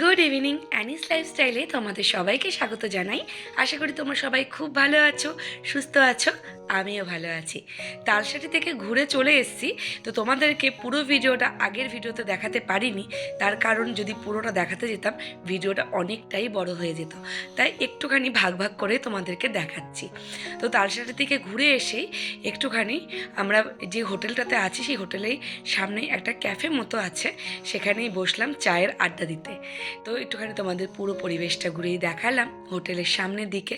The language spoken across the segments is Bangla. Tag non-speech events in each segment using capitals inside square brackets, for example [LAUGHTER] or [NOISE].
গুড ইভিনিং অ্যানিস লাইফস্টাইলে তোমাদের সবাইকে স্বাগত জানাই। আশা করি তোমরা সবাই খুব ভালো আছো, সুস্থ আছো, আমিও ভালো আছি। তালসাটি থেকে ঘুরে চলে এসেছি, তো তোমাদেরকে পুরো ভিডিওটা আগের ভিডিওতে দেখাতে পারিনি, তার কারণ যদি পুরোটা দেখাতে যেতাম, ভিডিওটা অনেকটাই বড় হয়ে যেত। তাই একটুখানি ভাগ ভাগ করে তোমাদেরকে দেখাচ্ছি। তো তালসাটি থেকে ঘুরে এসেই একটুখানি আমরা যে হোটেলটাতে আছি, সেই হোটেলেই সামনে একটা ক্যাফে মতো আছে, সেখানেই বসলাম চায়ের আড্ডা দিতে। তো একটুখানি তোমাদের পুরো পরিবেশটা ঘুরেই দেখালাম হোটেলের সামনের দিকে।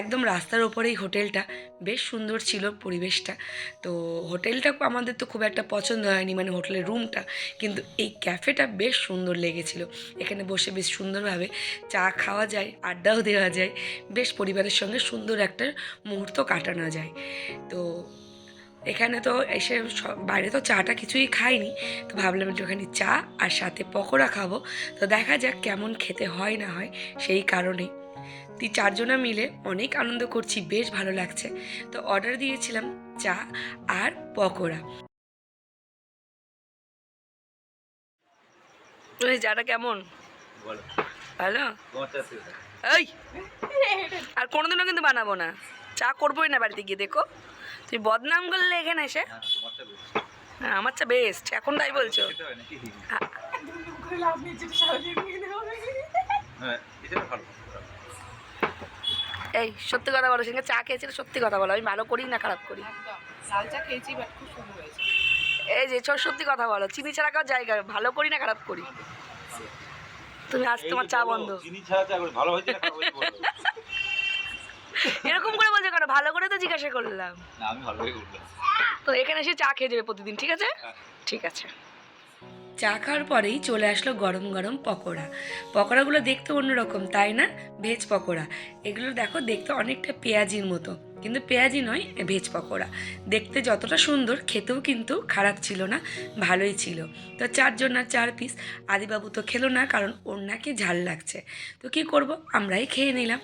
একদম রাস্তার ওপরেই হোটেলটা, বেশ সুন্দর ছিল পরিবেশটা। তো হোটেলটা আমাদের তো খুব একটা পছন্দ হয়নি মানে হোটেলের রুমটা, কিন্তু এই ক্যাফেটা বেশ সুন্দর লেগেছিল। এখানে বসে বেশ সুন্দরভাবে চা খাওয়া যায়, আড্ডাও দেওয়া যায়, বেশ পরিবারের সঙ্গে সুন্দর একটা মুহূর্ত কাটানো যায়। তো এখানে তো এসে বাইরে তো চাটা কিছুই খাইনি তো ভাবলাম একটুখানি চা আর সাথে পকোড়া খাব। তো দেখা যাক কেমন খেতে হয় না হয় সেই কারণেই। তুই চারজনা মিলে অনেক আনন্দ করছি বেশ ভালো লাগছে। তো অর্ডার দিয়েছিলাম চা আর পকোড়া। ওই চাটা কেমন? ভালো। তোমার এই! আর কোনোদিনও কিন্তু বানাবো না। চা করবোই না বাড়িতে গিয়ে দেখো। তুই বদনাম করলে এখানে এসে? আমার চা বেস্ট এখন তাই বলছো? হয় হ্যাঁ। এই সত্যি কথা বলো সঙ্গে চা খেয়েছিল সত্যি কথা বলো। আমি ভালো করি না খারাপ করি? লাল চা খেয়েছি বাট খুব সুন্দর হয়েছে। এই যে সব সত্যি কথা বলো চিনি ছাড়া কার জায়গা ভালো করি না খারাপ করি? তুমি আজ তোমার চা বন্ধ। চিনি ছাড়া চা ভালো হয়েছে না খারাপ হয়েছে বলো। এরকম করে বলছো কেন? ভালো করে তো জিজ্ঞাসা করলাম। না, আমি ভালোই বললাম। তো এখানে এসে চা খেয়ে যাবে প্রতিদিন ঠিক আছে? হ্যাঁ। ঠিক আছে। চা খাওয়ার পরেই চলে আসলো গরম গরম পকোড়া। পকোড়াগুলো দেখতে অন্যরকম তাই না? ভেজ পকোড়া। এগুলো দেখো দেখতে অনেকটা পেঁয়াজির মতো। কিন্তু পেঁয়াজি নয় ভেজ পকোড়া। দেখতে যতটা সুন্দর খেতেও কিন্তু খারাপ ছিল না ভালোই ছিল। তো চারজন না চার পিস আদিবাবু তো খেলো না কারণ ওর নাকি ঝাল লাগছে। তো কি করব? আমরাই খেয়ে নিলাম।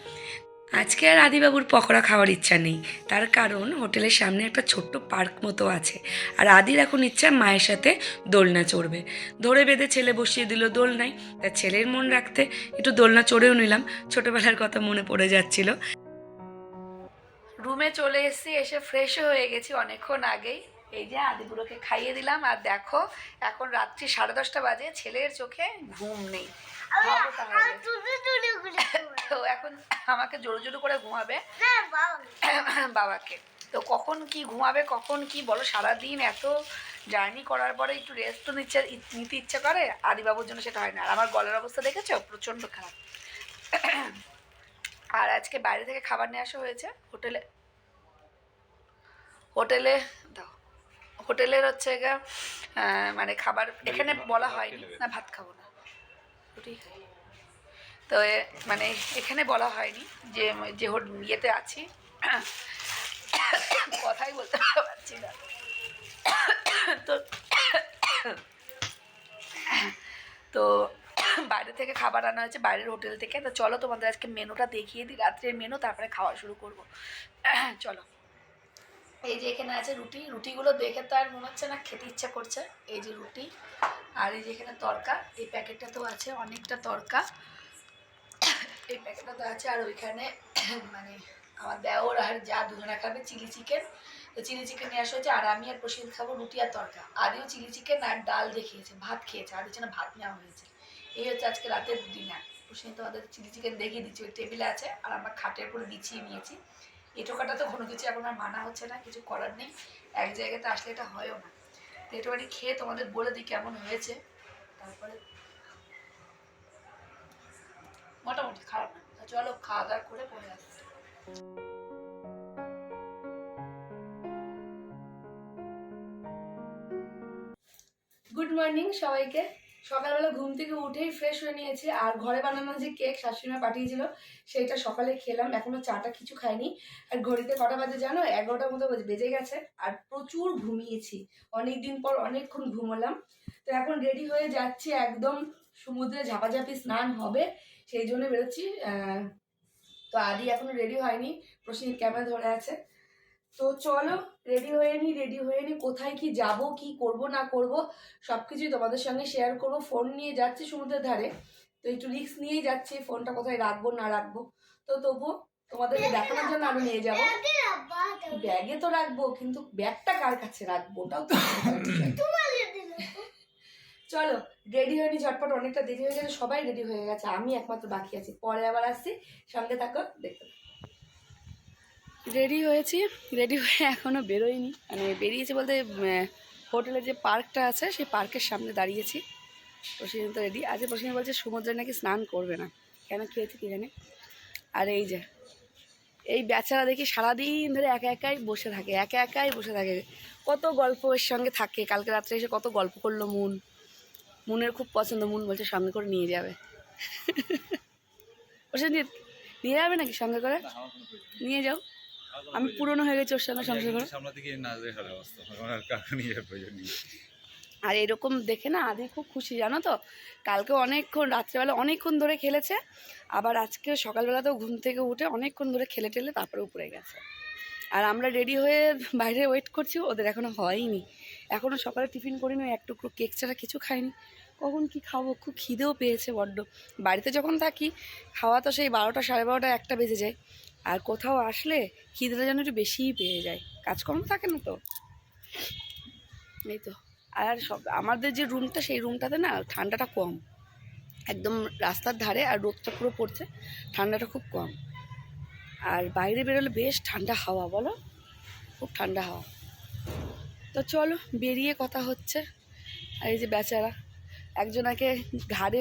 আজকে আর আদিবাবুর পকোড়া খাওয়ার ইচ্ছা নেই। তার কারণ হোটেলের সামনে একটা ছোট্ট পার্ক মতো আছে। আর আদির এখন ইচ্ছা মায়ের সাথে দোলনা চড়বে। ধরে বেঁধে ছেলে বসিয়ে দিল দোলনায়। তা ছেলের মন রাখতে একটু দোলনা চড়েও নিলাম। ছোটোবেলার কথা মনে পড়ে যাচ্ছিল। রুমে চলে এসেছি, এসে ফ্রেশও হয়ে গেছি অনেকক্ষণ আগেই। এই যে আদিপুরোকে খাইয়ে দিলাম। আর দেখো, এখন রাত্রি সাড়ে দশটা বাজে। ছেলের চোখে ঘুম নেই। এখন আমাকে জোরে জোরে করে ঘুমাবে। বাবাকে। তো কখন কি ঘুমাবে, কখন কি বলো, সারাদিন এত জার্নি করার পরে একটু রেস্ট তো নিচ্ছে, নিতে ইচ্ছে করে? আদিবাবুর জন্য সেটা হয় না। আর আমার গলার অবস্থা দেখেছ? প্রচণ্ড খারাপ। আর আজকে বাইরে থেকে খাবার নিয়ে আসা হয়েছে। হোটেলে হোটেলে, দাও। হোটেলের হচ্ছে মানে খাবার এখানে বলা হয়নি। না, ভাত খাব না। খাই তো মানে এখানে বলা হয়নি যে যে ইয়েতে আছি। কথাই বলতে পারছি না। তো তো বাইরে থেকে খাবার আনা হয়েছে, বাইরের হোটেল থেকে। তো চলো তোমাদের আজকে মেনুটা দেখিয়ে দিই, রাত্রের মেনু, তারপরে খাওয়া শুরু করব। চলো। এই যে এখানে আছে রুটি, রুটিগুলো দেখে তো আর মনে হচ্ছে না, খেতে ইচ্ছা করছে। এই যে রুটি আর এই যে এখানে তরকা, এই প্যাকেটটা তো আছে অনেকটা তরকা। এই প্যাকেটটা তো আছে আর ওইখানে মানে আমার দেওর আর যা দুজনে খাবে চিলি চিকেন। তো চিলি চিকেন নিয়ে আসা হয়েছে, আর আমি আর প্রসিদ খাব রুটি আর তরকা। আদিও চিলি চিকেন আর ডাল দেখিয়েছে ভাত খেয়েছে, আর না ভাত নেওয়া হয়েছে। এই হচ্ছে আজকে রাতের ডিনার প্রসিদ তোমাদের চিলি চিকেন দেখিয়ে দিচ্ছি, ওই টেবিলে আছে, আর আমরা খাটের উপরে বিছিয়ে নিয়েছি। এটোকাটা তো কোনো কিছু এখন আর মানা হচ্ছে না, কিছু করার নেই। এক জায়গাতে আসলে এটা হয়ও না। তো একটুখানি খেয়ে তোমাদের বলে দিই কেমন হয়েছে। তারপরে মোটামুটি খারাপ না। চলো খাওয়া দাওয়া করে পরে আসছি গুড মর্নিং সবাইকে। সকালবেলা ঘুম থেকে উঠেই ফ্রেশ হয়ে নিয়েছি। আর ঘরে বানানো যে কেক শাশুড়িমা পাঠিয়েছিল সেইটা সকালে খেলাম। এখনও চাটা কিছু খাইনি। আর ঘড়িতে কটা বাজে জানো? এগারোটার মতো বেজে গেছে। আর প্রচুর ঘুমিয়েছি। অনেক দিন পর অনেকক্ষণ ঘুমোলাম। তো এখন রেডি হয়ে যাচ্ছি, একদম সমুদ্রে ঝাপাঝাপি স্নান হবে। সেই জন্য বেরোচ্ছি। তো আদি এখনও রেডি হয়নি। প্রসেনজিৎ ক্যামেরা ধরে আছে। তো চলো রেডি হয়ে নি রেডি হয়ে নি কোথায় কি যাব কি করব না করব সব কিছুই তোমাদের সঙ্গে শেয়ার করব। ফোন নিয়ে যাচ্ছি সমুদ্রের ধারে তো একটু রিস্ক নিয়েই যাচ্ছি ফোনটা কোথায় রাখব না রাখব। তো তবুও তোমাদেরকে দেখানোর জন্য আমি নিয়ে যাব। ব্যাগে তো রাখব কিন্তু ব্যাগটা কার কাছে রাখব ওটাও তো [LAUGHS] চলো রেডি হয়নি ঝটপট অনেকটা দেরি হয়ে গেছে সবাই রেডি হয়ে গেছে আমি একমাত্র বাকি আছি। পরে আবার আসছি সঙ্গে থাকো দেখতে রেডি হয়েছি। রেডি হয়ে এখনও বেরোয়নি মানে বেরিয়েছি বলতে হোটেলে যে পার্কটা আছে সেই পার্কের সামনে দাঁড়িয়েছি। প্রসেন তো রেডি আজ প্রসেন বলছে সমুদ্রে নাকি স্নান করবে না। কেন খেয়েছি কি জানে? আর এই যে এই বেচারা দেখি সারাদিন ধরে একা একাই বসে থাকে একা একাই বসে থাকে। কত গল্প এর সঙ্গে থাকে। কালকে রাত্রে এসে কত গল্প করল মুন। মুনের খুব পছন্দ। মুন বলছে সঙ্গে করে নিয়ে যাবে। নিয়ে নিয়ে যাবে নাকি সঙ্গে করে? নিয়ে যাও। আমি পুরনো হয়ে গেছি ওর সঙ্গে সংসার করে। সামনের দিকে না দেখার অবস্থা। আমার আর কাকা প্রয়োজন আর এরকম দেখে না আদি খুব খুশি জানো তো? কালকে অনেকক্ষণ রাত্রেবেলা অনেকক্ষণ ধরে খেলেছে আবার আজকে সকালবেলাতেও ঘুম থেকে উঠে অনেকক্ষণ ধরে খেলে টেলে তারপরে উপরে গেছে। আর আমরা রেডি হয়ে বাইরে ওয়েট করছি ওদের এখনও হয়নি। এখনও সকালে টিফিন করিনি এক টুকরো কেক ছাড়া কিছু খাইনি। কখন কি খাব? খুব খিদেও পেয়েছে বড্ড। বাড়িতে যখন থাকি খাওয়া তো সেই বারোটা সাড়ে বারোটা একটা বেজে যায়। আর কোথাও আসলে খিদেটা যেন একটু বেশিই পেয়ে যায়। কাজকর্ম থাকে না তো? এই তো আর সব, আমাদের যে রুমটা সেই রুমটাতে না ঠান্ডাটা কম। একদম রাস্তার ধারে আর রোদটা পুরো পড়ছে, ঠান্ডাটা খুব কম। আর বাইরে বেরোলে বেশ ঠান্ডা হাওয়া, বলো? খুব ঠান্ডা হাওয়া। তো চলো, বেরিয়ে কথা হচ্ছে। আর এই যে বেচারা একজনাকে ঘাড়ে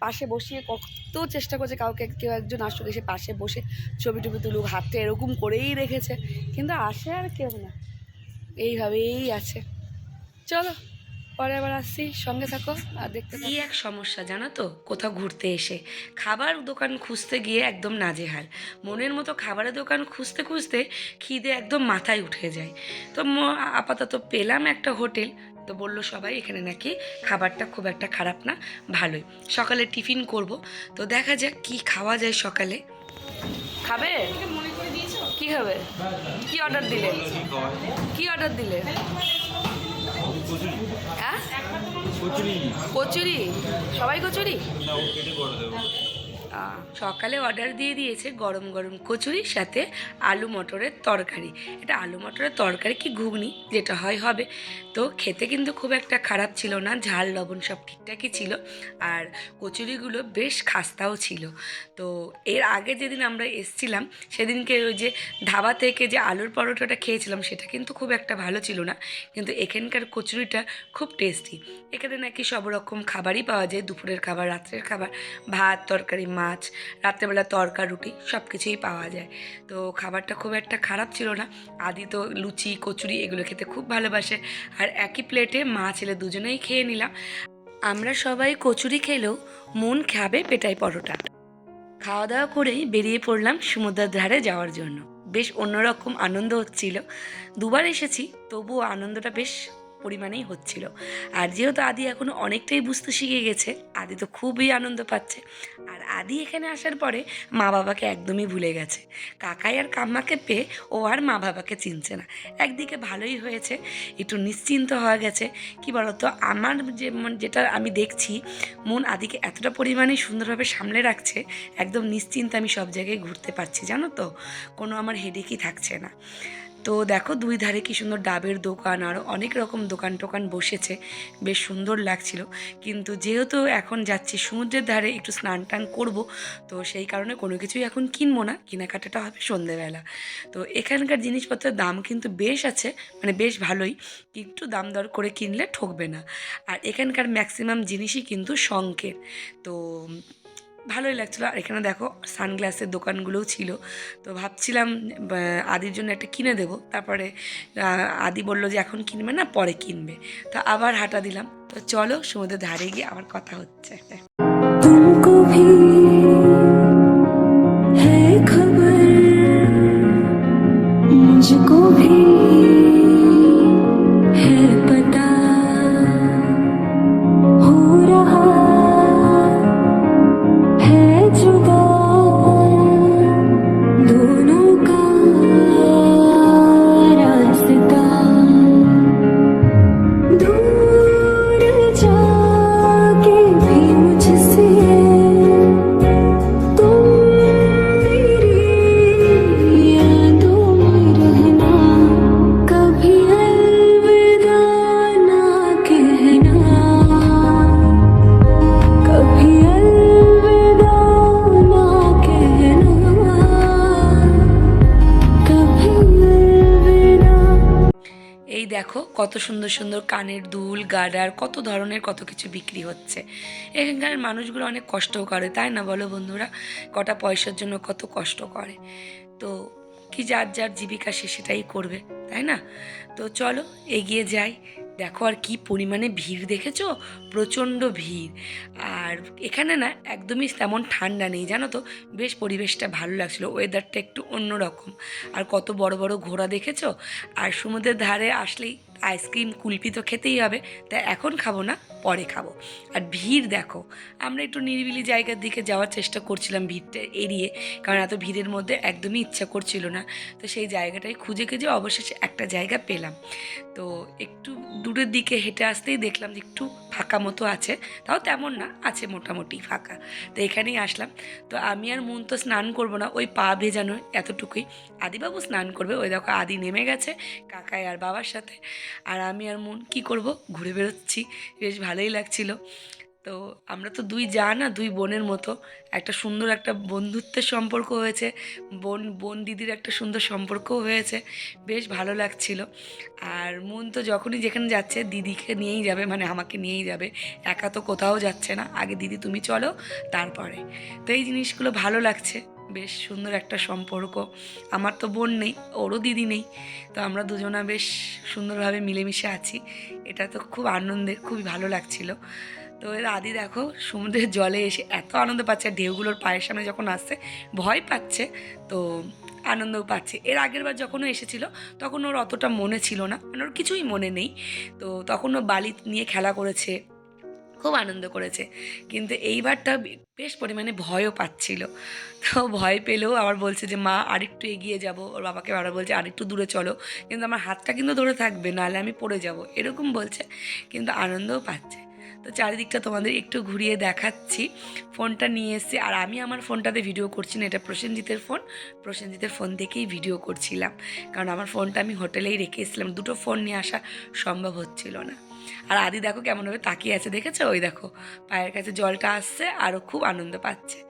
পাশে বসিয়ে কত চেষ্টা করছে কাউকে কেউ একজন আসুক, এসে পাশে বসে ছবি টবি তুলুক, হাতটা এরকম করেই রেখেছে। কিন্তু আসে আর কেউ না। এইভাবেই আছে। চলো, পরে আবার আসছি। সঙ্গে থাকো, আর দেখতে কি এক সমস্যা জানো তো? কোথাও ঘুরতে এসে। খাবার দোকান খুঁজতে গিয়ে একদম নাজেহাল। মনের মতো খাবারের দোকান খুঁজতে খুঁজতে খিদে একদম মাথায় উঠে যায়। তো আপাতত পেলাম একটা হোটেল। তো বলল সবাই এখানে নাকি খাবারটা খুব একটা খারাপ না ভালোই। সকালে টিফিন করব। তো দেখা যাক কি খাওয়া যায় সকালে। খাবে? কি হবে? কি অর্ডার দিলে? কি অর্ডার দিলে? হ্যাঁ? কচুরি। সবাই কচুরি? সকালে অর্ডার দিয়ে দিয়েছে গরম গরম কচুরির সাথে আলু মটরের তরকারি। এটা আলু মটরের তরকারি কি ঘুগনি? যেটা হয়, হবে। তো খেতে কিন্তু খুব একটা খারাপ ছিল না, ঝাল, লবণ সব ঠিকঠাকই ছিল। আর কচুরিগুলো বেশ খাস্তাও ছিল। তো এর আগে যেদিন আমরা এসছিলাম, সেদিনকে ওই যে ধাবা থেকে যে আলুর পরোটাটা খেয়েছিলাম, সেটা কিন্তু খুব একটা ভালো ছিল না। কিন্তু এখানকার কচুরিটা খুব টেস্টি এখানে নাকি সব রকম খাবারই পাওয়া যায়, দুপুরের খাবার, রাত্রের খাবার, ভাত, তরকারি, মাছ রাত্রেবেলা তরকা, রুটি সব কিছুই পাওয়া যায়। তো খাবারটা খুব একটা খারাপ ছিল না। আদি তো লুচি, কচুরি এগুলো খেতে খুব ভালোবাসে। আর একই প্লেটে মা ছেলে দুজনেই খেয়ে নিলাম। আমরা সবাই কচুরি খেলেও মন খাবে পেটাই পরোটা। খাওয়া দাওয়া করেই বেরিয়ে পড়লাম সমুদ্রের ধারে যাওয়ার জন্য। বেশ অন্যরকম আনন্দ হচ্ছিল। দুবার এসেছি, তবুও আনন্দটা বেশ পরিমাণেই হচ্ছিল। আর যেহেতু আদি এখন অনেকটাই বুঝতে শিখে গেছে, আদি তো খুবই আনন্দ পাচ্ছে। আর আদি এখানে আসার পরে মা বাবাকে একদমই ভুলে গেছে। কাকাই আর কাম্মাকে পেয়ে ও আর মা বাবাকে চিনছে না। একদিকে ভালোই হয়েছে, একটু নিশ্চিন্ত হয়ে গেছে। কি বলতো? আমার যে মন- যেটা আমি দেখছি, মন আদিকে এতটা পরিমাণে সুন্দরভাবে সামলে রাখছে, একদম নিশ্চিন্ত আমি সব জায়গায় ঘুরতে পারছি, জানো তো? কোনো আমার হেডেকই থাকছে না। তো দেখো দুই ধারে কি সুন্দর ডাবের দোকান আরও অনেক রকম দোকান টোকান বসেছে। বেশ সুন্দর লাগছিল। কিন্তু যেহেতু এখন যাচ্ছি সমুদ্রের ধারে একটু স্নান টান করব, তো সেই কারণে কোনো কিছুই এখন কিনবো না। কেনাকাটাটা হবে সন্ধেবেলা। তো এখানকার জিনিসপত্রের দাম কিন্তু বেশ আছে মানে বেশ ভালোই। একটু দাম দর করে কিনলে ঠকবে না। আর এখানকার ম্যাক্সিমাম জিনিসই কিন্তু শঙ্কের তো ভালোই লাগছিল। আর এখানে দেখো সানগ্লাসের দোকানগুলোও ছিল। তো ভাবছিলাম আদির জন্য একটা কিনে দেবো। তারপরে আদি বলল যে এখন কিনবে না, পরে কিনবে। তো আবার হাঁটা দিলাম। তো চলো সমুদ্রের ধারে গিয়ে আবার কথা হচ্ছে। কত সুন্দর সুন্দর কানের দুল, গাডার, কত ধরনের কত কিছু বিক্রি হচ্ছে। এখানকার মানুষগুলো অনেক কষ্টও করে, তাই না বলো বন্ধুরা? কটা পয়সার জন্য কত কষ্ট করে। তো কি যার যার জীবিকা সে সেটাই করবে, তাই না? তো চলো এগিয়ে যাই। দেখো আর কি পরিমাণে ভিড় দেখেছ? প্রচণ্ড ভিড়। আর এখানে না একদমই তেমন ঠান্ডা নেই, জানো তো? বেশ পরিবেশটা ভালো লাগছিল ওয়েদারটা একটু অন্যরকম। আর কত বড় বড় ঘোড়া দেখেছ? আর সমুদ্রের ধারে আসলেই আইসক্রিম কুলপি তো খেতেই হবে তাই এখন খাব না, পরে খাব। আর ভিড় দেখো, আমরা একটু নিরিবিলি জায়গার দিকে যাওয়ার চেষ্টা করছিলাম ভিড়টা এড়িয়ে, কারণ এত ভিড়ের মধ্যে একদমই ইচ্ছা করছিল না। তো সেই জায়গাটাই খুঁজে খুঁজে অবশেষে একটা জায়গা পেলাম। তো একটু দূরের দিকে হেঁটে আসতেই দেখলাম যে একটু ফাঁকা মতো আছে, তাও তেমন না, আছে মোটামুটি ফাঁকা। তো এখানেই আসলাম। তো আমি আর মন তো স্নান করব না, ওই পা ভেজানো এতটুকুই। আদিবাবু স্নান করবে, ওই দেখো আদি নেমে গেছে, কাকাই আর বাবার সাথে। আর আমি আর মন কি করব? ঘুরে বেরোচ্ছি বেশ ভালোই লাগছিল। তো আমরা তো দুই যা না, দুই বোনের মতো। একটা সুন্দর একটা বন্ধুত্বের সম্পর্ক হয়েছে। বোন বোন দিদির একটা সুন্দর সম্পর্কও হয়েছে। বেশ ভালো লাগছিল। আর মন তো যখনই যেখানে যাচ্ছে, দিদিকে নিয়েই যাবে মানে আমাকে নিয়েই যাবে। একা তো কোথাও যাচ্ছে না। আগে দিদি, তুমি চলো, তারপরে। তো এই জিনিসগুলো ভালো লাগছে। বেশ সুন্দর একটা সম্পর্ক। আমার তো বোন নেই, ওরও দিদি নেই, তো আমরা দুজনা বেশ সুন্দরভাবে মিলেমিশে আছি। এটা তো খুব আনন্দের, খুবই ভালো লাগছিল। তো এর আদি দেখো, সমুদ্রের জলে এসে এত আনন্দ পাচ্ছে, আর ঢেউগুলোর পায়ের সামনে যখন আসছে, ভয় পাচ্ছে, তো আনন্দও পাচ্ছে। এর আগের বার যখন ও এসেছিল, তখন ওর অতটা মনে ছিল না মানে ওর কিছুই মনে নেই। তো তখন ও বালি নিয়ে খেলা করেছে খুব আনন্দ করেছে। কিন্তু এইবারটা বেশ পরিমাণে ভয়ও পাচ্ছিল। তো ভয় পেলেও আবার বলছে যে, মা, আরেকটু এগিয়ে যাব। ওর বাবাকে আবার বলছে, আরেকটু দূরে চলো। কিন্তু আমার হাতটা কিন্তু ধরে থাকবে, নাহলে আমি পড়ে যাব। এরকম বলছে, কিন্তু আনন্দও পাচ্ছে। তো চারিদিকটা তোমাদের একটু ঘুরিয়ে দেখাচ্ছি। ফোনটা নিয়ে এসেছি। আর আমি আমার ফোনটাতে ভিডিও করছি না, এটা প্রসেনজিতের ফোন। প্রসেনজিতের ফোন থেকেই ভিডিও করছিলাম। কারণ আমার ফোনটা আমি হোটেলেই রেখে এসেছিলাম। দুটো ফোন নিয়ে আসা সম্ভব হচ্ছিল না। আর আদি দেখো কেমনভাবে তাকিয়ে আছে, দেখেছ? ওই দেখো, পায়ের কাছে জলটা আসছে আরও খুব আনন্দ পাচ্ছে।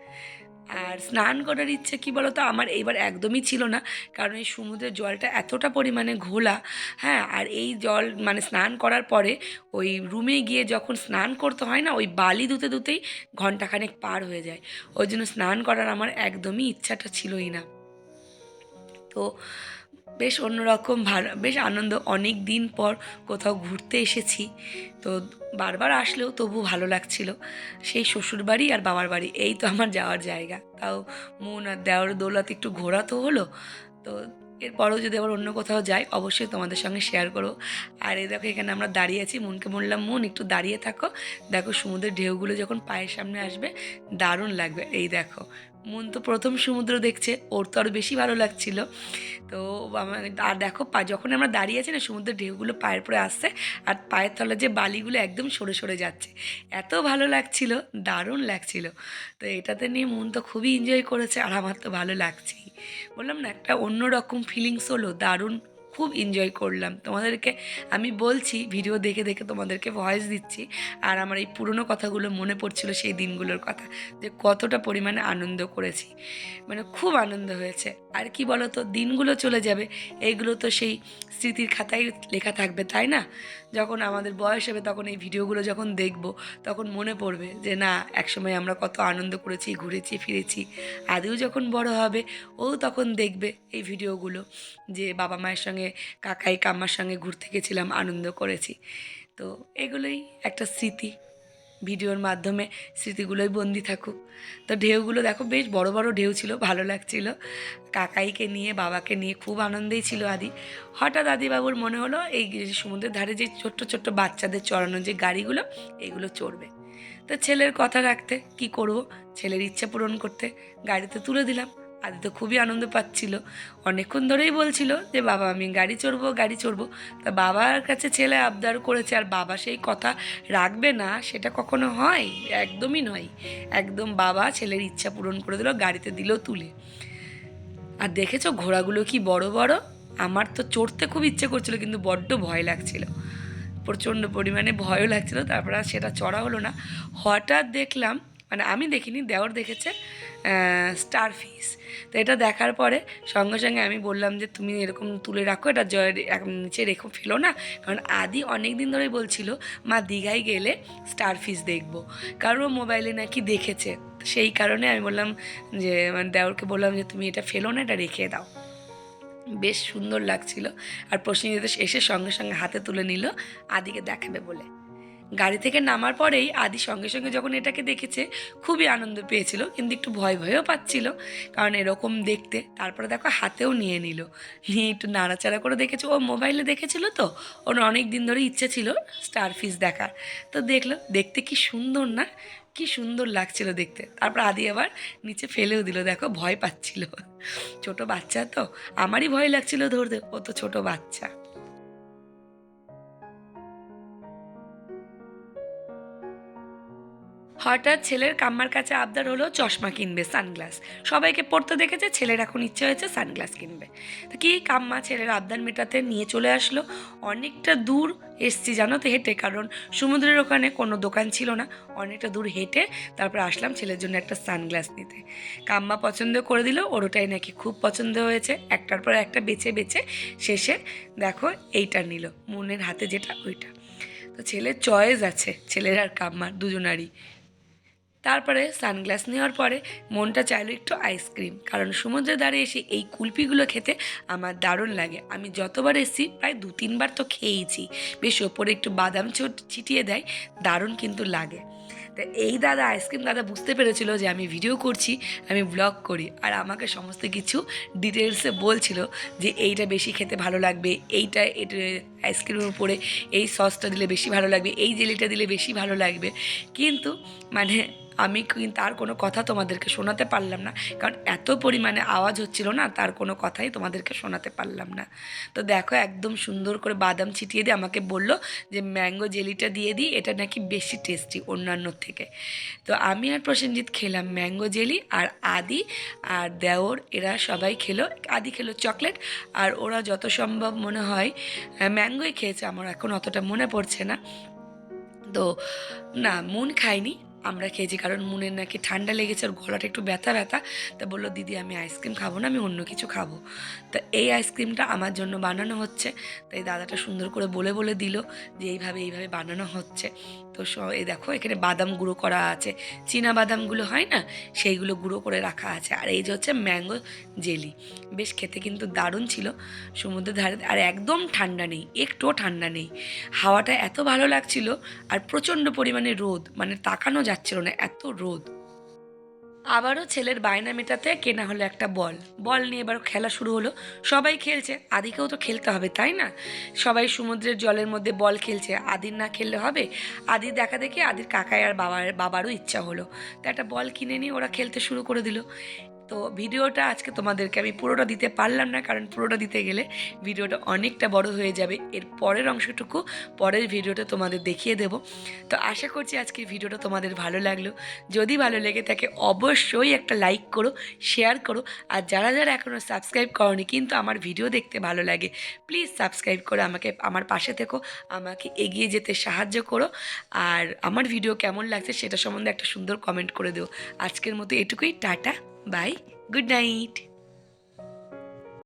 আর স্নান করার ইচ্ছে কি বলতো? আমার এইবার একদমই ছিল না, কারণ এই সমুদ্রের জলটা এতটা পরিমাণে ঘোলা হ্যাঁ? আর এই জল মানে স্নান করার পরে ওই রুমে গিয়ে যখন স্নান করতে হয় না, ওই বালি ধুতে ধুতেই ঘন্টাখানেক পার হয়ে যায়। ওই জন্য স্নান করার আমার একদমই ইচ্ছাটা ছিলই না। তো বেশ অন্যরকম ভালো, বেশ আনন্দ। অনেক দিন পর কোথাও ঘুরতে এসেছি। তো বারবার আসলেও তবু ভালো লাগছিল। সেই শ্বশুর বাড়ি আর বাবার বাড়ি, এই তো আমার যাওয়ার জায়গা। তাও মন আর দেওয়ার দৌলত একটু ঘোরা তো হলো। তো এরপরেও যদি আবার অন্য কোথাও যাই, অবশ্যই তোমাদের সঙ্গে শেয়ার করব। আর এই দেখো এখানে আমরা দাঁড়িয়ে আছি, মনকে বললাম, মন একটু দাঁড়িয়ে থাকো। দেখো সমুদ্রের ঢেউগুলো যখন পায়ের সামনে আসবে, দারুণ লাগবে। এই দেখো মন তো প্রথম সমুদ্র দেখছে, ওর তো আরও বেশি ভালো লাগছিল। তো আর দেখো, পা যখন আমরা দাঁড়িয়ে আছি না, সমুদ্রের ঢেউগুলো পায়ের পরে আসছে, আর পায়ের তলার যে বালিগুলো একদম সরে সরে যাচ্ছে। এত ভালো লাগছিল, দারুণ লাগছিল। তো এটাতে নিয়ে মন তো খুবই এনজয় করেছে, আর আমার তো ভালো লাগছেই। বললাম না, একটা অন্যরকম ফিলিংস হলো, দারুণ খুব এনজয় করলাম। তোমাদেরকে আমি বলছি ভিডিও দেখে দেখে তোমাদেরকে ভয়েস দিচ্ছি। আর আমার এই পুরনো কথাগুলো মনে পড়ছিল সেই দিনগুলোর কথা, যে কতটা পরিমাণে আনন্দ করেছি। মানে খুব আনন্দ হয়েছে। আর কি বলো তো দিনগুলো চলে যাবে, এইগুলো তো সেই স্মৃতির খাতায় লেখা থাকবে, তাই না? যখন আমাদের বয়স হবে, তখন এই ভিডিওগুলো যখন দেখব, তখন মনে পড়বে যে না, একসময় আমরা কত আনন্দ করেছি, ঘুরেছি, ফিরেছি। আদিও যখন বড় হবে, ও তখন দেখবে এই ভিডিওগুলো যে বাবা মায়ের সঙ্গে কাকাই কাম্মার সঙ্গে ঘুরতে গেছিলাম, আনন্দ করেছি। তো এগুলোই একটা স্মৃতি। ভিডিওর মাধ্যমে স্মৃতিগুলোই বন্দি থাকুক। তো ঢেউগুলো দেখো, বেশ বড় বড় ঢেউ ছিল, ভালো লাগছিল। কাকাইকে নিয়ে, বাবাকে নিয়ে খুব আনন্দেই ছিল আদি। হঠাৎ আদিবাবুর মনে হলো, এই সমুদ্রের ধারে যে ছোট্ট ছোট্ট বাচ্চাদের চড়ানো যে গাড়িগুলো এইগুলো চড়বে। তো ছেলের কথা রাখতে, কি করব? ছেলের ইচ্ছে পূরণ করতে গাড়িতে তুলে দিলাম। আদি তো খুবই আনন্দ পাচ্ছিল। অনেকক্ষণ ধরেই বলছিল যে, বাবা, আমি গাড়ি চড়বো গাড়ি চড়বো। তা বাবার কাছে ছেলে আবদার করেছে, আর বাবা সেই কথা রাখবে না, সেটা কখনো হয়? একদমই নয়। একদম বাবা ছেলের ইচ্ছা পূরণ করে দিল, গাড়িতে দিল তুলে। আর দেখেছ ঘোড়াগুলো কি বড় বড়? আমার তো চড়তে খুব ইচ্ছে করছিল, কিন্তু বড্ড ভয় লাগছিল। প্রচণ্ড পরিমাণে ভয়ও লাগছিল, তারপর সেটা চড়া হলো না। হঠাৎ দেখলাম মানে আমি দেখিনি, দেওর দেখেছে স্টার ফিস তো এটা দেখার পরে সঙ্গে সঙ্গে আমি বললাম যে, তুমি এরকম তুলে রাখো, এটা জয়ের নিচে রেখো, ফেলো না। কারণ আদি অনেক দিন ধরেই বলছিল, মা, দীঘায় গেলে স্টার ফিস দেখব। কারণ ও মোবাইলে নাকি দেখেছে। সেই কারণে আমি বললাম যে মানে দেওরকে বললাম যে, তুমি এটা ফেলো না, এটা রেখে দাও। বেশ সুন্দর লাগছিল। আর প্রসেনজিৎ এসে সঙ্গে সঙ্গে হাতে তুলে নিল, আদিকে দেখাবে বলে। গাড়ি থেকে নামার পরেই আদি সঙ্গে সঙ্গে যখন এটাকে দেখেছে, খুবই আনন্দ পেয়েছিল। কিন্তু একটু ভয় ভয়ও পাচ্ছিল, কারণ এরকম দেখতে। তারপরে দেখো হাতেও নিয়ে নিল। নিয়ে একটু নাড়াচাড়া করে দেখেছে। ও মোবাইলে দেখেছিল তো? ওর অনেক দিন ধরে ইচ্ছে ছিল স্টার ফিস দেখার। তো দেখল, দেখতে কি সুন্দর না? কি সুন্দর লাগছিল দেখতে। তারপর আদি আবার নিচে ফেলেও দিল। দেখো ভয় পাচ্ছিল। ছোট বাচ্চা তো? আমারই ভয় লাগছিল ধরতে। ও তো ছোট বাচ্চা। হঠাৎ ছেলের কাম্মার কাছে আবদার হলো চশমা কিনবে, সানগ্লাস। সবাইকে পড়তে দেখেছে, ছেলের এখন ইচ্ছে হয়েছে সানগ্লাস কিনবে। তো কি কাম্মা ছেলের আবদার মেটাতে নিয়ে চলে আসলো? অনেকটা দূর এসছি জানো তো হেঁটে, কারণ সমুদ্রের ওখানে কোনো দোকান ছিল না। অনেকটা দূর হেঁটে তারপর আসলাম ছেলের জন্য একটা সানগ্লাস নিতে। কাম্মা পছন্দ করে দিল ওর ওটাই নাকি খুব পছন্দ হয়েছে। একটার পর একটা বেছে বেছে শেষে দেখো এইটা নিল, মনের হাতে যেটা ওইটা। তো ছেলের চয়েস আছে, ছেলের আর কাম্মার, দুজনারই। তারপরে সানগ্লাস নেওয়ার পরে মনটা চাইলো একটু আইসক্রিম কারণ সমুদ্রের ধারে এসে এই কুলপিগুলো খেতে আমার দারুণ লাগে। আমি যতবার এসেছি প্রায় দু তিনবার তো খেয়েইছি। বেশ ওপরে একটু বাদাম ছোট ছিটিয়ে দেয়, দারুণ কিন্তু লাগে। তা এই দাদা আইসক্রিম দাদা বুঝতে পেরেছিল যে আমি ভিডিও করছি, আমি ব্লগ করি, আর আমাকে সমস্ত কিছু ডিটেলসে বলছিল যে এইটা বেশি খেতে ভালো লাগবে, এইটা, এটা আইসক্রিমের উপরে এই সসটা দিলে বেশি ভালো লাগবে, এই জেলিটা দিলে বেশি ভালো লাগবে। কিন্তু মানে আমি কিন্তু তার কোনো কথা তোমাদেরকে শোনাতে পারলাম না। কারণ এত পরিমাণে আওয়াজ হচ্ছিল না, তার কোনো কথাই তোমাদেরকে শোনাতে পারলাম না। তো দেখো, একদম সুন্দর করে বাদাম ছিটিয়ে দিয়ে আমাকে বলল যে, ম্যাঙ্গো জেলিটা দিয়ে দিই, এটা নাকি বেশি টেস্টি অন্যান্যর থেকে। তো আমি আর প্রসেনজিৎ খেলাম ম্যাঙ্গো জেলি আর আদি আর দেওর, এরা সবাই খেলো। আদি খেলো চকলেট আর ওরা যত সম্ভব মনে হয় ম্যাঙ্গোই খেয়েছে। আমার এখন অতটা মনে পড়ছে না। তো না, মন খাইনি আমরা খেয়েছি, কারণ মুনের নাকি ঠান্ডা লেগেছে ওর গলাটা একটু ব্যথা ব্যথা। তা বলল, দিদি, আমি আইসক্রিম খাব না, আমি অন্য কিছু খাব। তা এই আইসক্রিমটা আমার জন্য বানানো হচ্ছে। তাই দাদাটা সুন্দর করে বলে বলে দিল যে, এইভাবে এইভাবে বানানো হচ্ছে। তো এই দেখো, এখানে বাদাম গুঁড়ো করা আছে। চীনা বাদামগুলো হয় না, সেইগুলো গুঁড়ো করে রাখা আছে। আর এই যে হচ্ছে ম্যাঙ্গো জেলি। বেশ খেতে কিন্তু দারুণ ছিল সমুদ্রের ধারে। আর একদম ঠান্ডা নেই, একটুও ঠান্ডা নেই। হাওয়াটা এত ভালো লাগছিল আর প্রচণ্ড পরিমাণে রোদ মানে তাকানো যাচ্ছিল না, এত রোদ। আবারও ছেলের বায়না মেটাতে কেনা হলো একটা বল। বল নিয়ে এবার খেলা শুরু হলো। সবাই খেলছে। আদিকেও তো খেলতে হবে, তাই না? সবাই সমুদ্রের জলের মধ্যে বল খেলছে। আদির না খেললে হবে? আদি দেখা দেখে আদির কাকায় আর বাবার, বাবারও ইচ্ছা হলো। তা একটা বল কিনে নিয়ে ওরা খেলতে শুরু করে দিল। তো ভিডিওটা আজকে তোমাদেরকে আমি পুরোটা দিতে পারলাম না, কারণ পুরোটা দিতে গেলে ভিডিওটা অনেকটা বড় হয়ে যাবে। এর পরের অংশটুকু পরের ভিডিওটা তোমাদের দেখিয়ে দেব। তো আশা করছি আজকের ভিডিওটা তোমাদের ভালো লাগল। যদি ভালো লেগে থাকে অবশ্যই একটা লাইক করো, শেয়ার করো। আর যারা যারা এখনও সাবস্ক্রাইব করনি, কিন্তু আমার ভিডিও দেখতে ভালো লাগে, প্লিজ সাবস্ক্রাইব করে আমাকে, আমার পাশে থেকো, আমাকে এগিয়ে যেতে সাহায্য করো। আর আমার ভিডিও কেমন লাগছে সেটা সম্বন্ধে একটা সুন্দর কমেন্ট করে দিও। আজকের মতো এটুকুই, টাটা। Bye. Good night.